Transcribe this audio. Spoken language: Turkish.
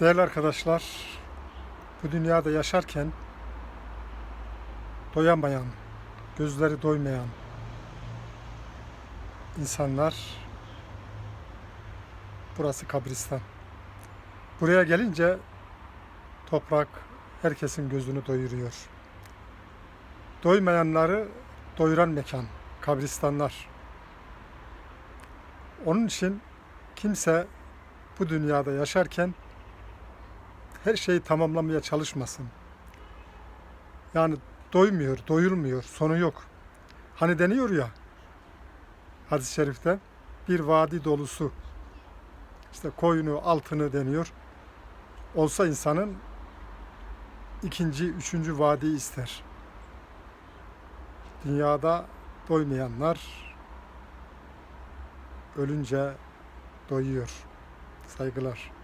Değerli arkadaşlar, bu dünyada yaşarken doyamayan, gözleri doymayan insanlar burası kabristan. Buraya gelince toprak herkesin gözünü doyuruyor. Doymayanları doyuran mekan, kabristanlar. Onun için kimse bu dünyada yaşarken her şeyi tamamlamaya çalışmasın. Yani doymuyor, doyulmuyor, sonu yok. Hani deniyor ya hadis-i şerifte bir vadi dolusu işte koyunu, altını deniyor. Olsa insanın ikinci, üçüncü vadiyi ister. Dünyada doymayanlar ölünce doyuyor. Saygılar.